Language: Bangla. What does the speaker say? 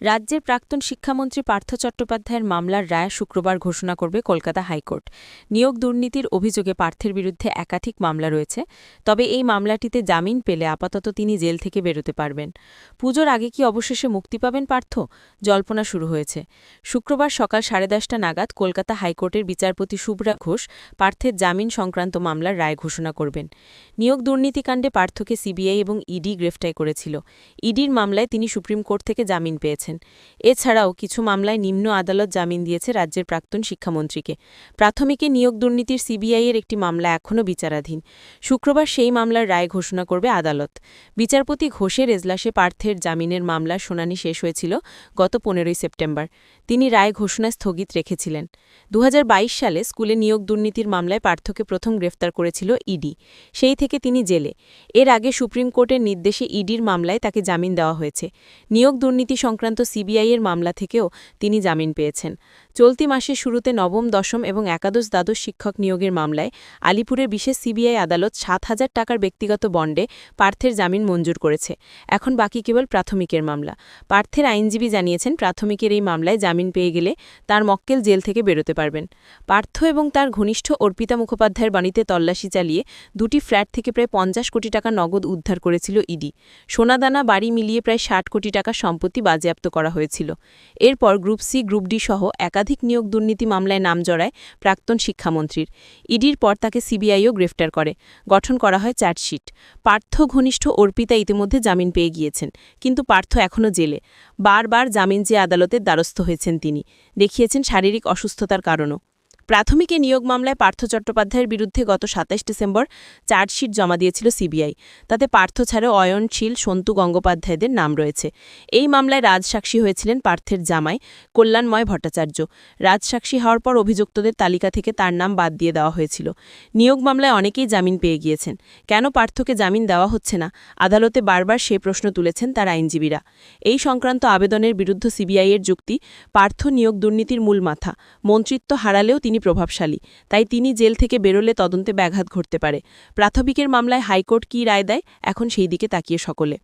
রাজ্যের প্রাক্তন শিক্ষামন্ত্রী পার্থ চট্টোপাধ্যায়ের মামলার রায় শুক্রবার ঘোষণা করবে কলকাতা হাইকোর্ট। নিয়োগ দুর্নীতির অভিযোগে পার্থের বিরুদ্ধে একাধিক মামলা রয়েছে, তবে এই মামলাটিতে জামিন পেলে আপাতত তিনি জেল থেকে বেরোতে পারবেন। পুজোর আগে কি অবশেষে মুক্তি পাবেন পার্থ? জল্পনা শুরু হয়েছে। শুক্রবার সকাল সাড়ে দশটা নাগাদ কলকাতা হাইকোর্টের বিচারপতি শুভ্রা ঘোষ পার্থের জামিন সংক্রান্ত মামলার রায় ঘোষণা করবেন। নিয়োগ দুর্নীতিকাণ্ডে পার্থকে সিবিআই এবং ইডি গ্রেফতার করেছিল। ইডির মামলায় তিনি সুপ্রিম কোর্ট থেকে জামিন পেয়েছেন। এছাড়াও কিছু মামলায় নিম্ন আদালত জামিন দিয়েছে রাজ্যের প্রাক্তন শিক্ষামন্ত্রীকে। প্রাথমিকে নিয়োগ দুর্নীতির সিবিআইয়ের একটি মামলা এখনও বিচারাধীন। শুক্রবার সেই মামলার রায় ঘোষণা করবে আদালত। বিচারপতি ঘোষের এজলাসে পার্থের জামিনের মামলার শুনানি শেষ হয়েছিল গত পনেরোই সেপ্টেম্বর। তিনি রায় ঘোষণা স্থগিত রেখেছিলেন। দু হাজার বাইশ সালে স্কুলে নিয়োগ দুর্নীতির মামলায় পার্থকে প্রথম গ্রেফতার করেছিল ইডি। সেই থেকে তিনি জেলে। এর আগে সুপ্রিম কোর্টের নির্দেশে ইডির মামলায় তাকে জামিন দেওয়া হয়েছে। নিয়োগ দুর্নীতি সংক্রান্ত সিবিআইয়ের মামলা থেকেও তিনি জামিন পেয়েছেন। চলতি মাসের শুরুতে নবম, দশম এবং একাদশ দ্বাদশ শিক্ষক নিয়োগের মামলায় আলিপুরের বিশেষ সিবিআই আদালত সাত হাজার টাকার ব্যক্তিগত বন্ডে পার্থের জামিন মঞ্জুর করেছে। এখন বাকি কেবল প্রাথমিকের মামলা। পার্থের আইনজীবী জানিয়েছেন, প্রাথমিকের এই মামলায় জামিন পেয়ে গেলে তার মক্কেল জেল থেকে বেরোতে পারবেন। পার্থ এবং তার ঘনিষ্ঠ অর্পিতা মুখোপাধ্যায়ের বাণীতে তল্লাশি চালিয়ে দুটি ফ্ল্যাট থেকে প্রায় পঞ্চাশ কোটি টাকা নগদ উদ্ধার করেছিল ইডি। সোনাদানা বাড়ি মিলিয়ে প্রায় ষাট কোটি টাকা সম্পত্তি বাজেয়াপ্ত করা হয়েছিল। এরপর গ্রুপ সি, গ্রুপ ডি সহ একাধিক নিয়োগ দুর্নীতি মামলায় নাম জড়ায় প্রাক্তন শিক্ষামন্ত্রীর। ইডির পর তাকে সিবিআইও গ্রেফতার করে। গঠন করা হয় চার্জশিট। পার্থ ঘনিষ্ঠ অর্পিতা ইতিমধ্যে জামিন পেয়ে গিয়েছেন, কিন্তু পার্থ এখনও জেলে। বারবার জামিন যে আদালতের দ্বারস্থ হয়েছেন তিনি। দেখিয়েছেন শারীরিক অসুস্থতার কারণও। প্রাথমিকে নিয়োগ মামলায় পার্থ চট্টোপাধ্যায়ের বিরুদ্ধে গত সাতাশ ডিসেম্বর চার্জশিট জমা দিয়েছিল সিবিআই। তাতে পার্থ ছাড়াও অয়নশীল, সন্তু গঙ্গোপাধ্যায়দের নাম রয়েছে। এই মামলায় রাজসাক্ষী হয়েছিলেন পার্থের জামাই কল্যাণময় ভট্টাচার্য। রাজসাক্ষী হওয়ার পর অভিযুক্তদের তালিকা থেকে তার নাম বাদ দিয়ে দেওয়া হয়েছিল। নিয়োগ মামলায় অনেকেই জামিন পেয়ে গিয়েছেন। কেন পার্থকে জামিন দেওয়া হচ্ছে না? আদালতে বারবার সে প্রশ্ন তুলেছেন তার আইনজীবীরা। এই সংক্রান্ত আবেদনের বিরুদ্ধে সিবিআইয়ের যুক্তি, পার্থ নিয়োগ দুর্নীতির মূল মাথা। মন্ত্রিত্ব হারালেও তিনি প্রভাবশালী, তাই তিনি জেল থেকে বেরোলে তদন্তে ব্যাঘাত ঘটতে পারে। প্রাথমিকের মামলায় হাইকোর্ট কী রায় দেয়, এখন সেই দিকে তাকিয়ে সকলে।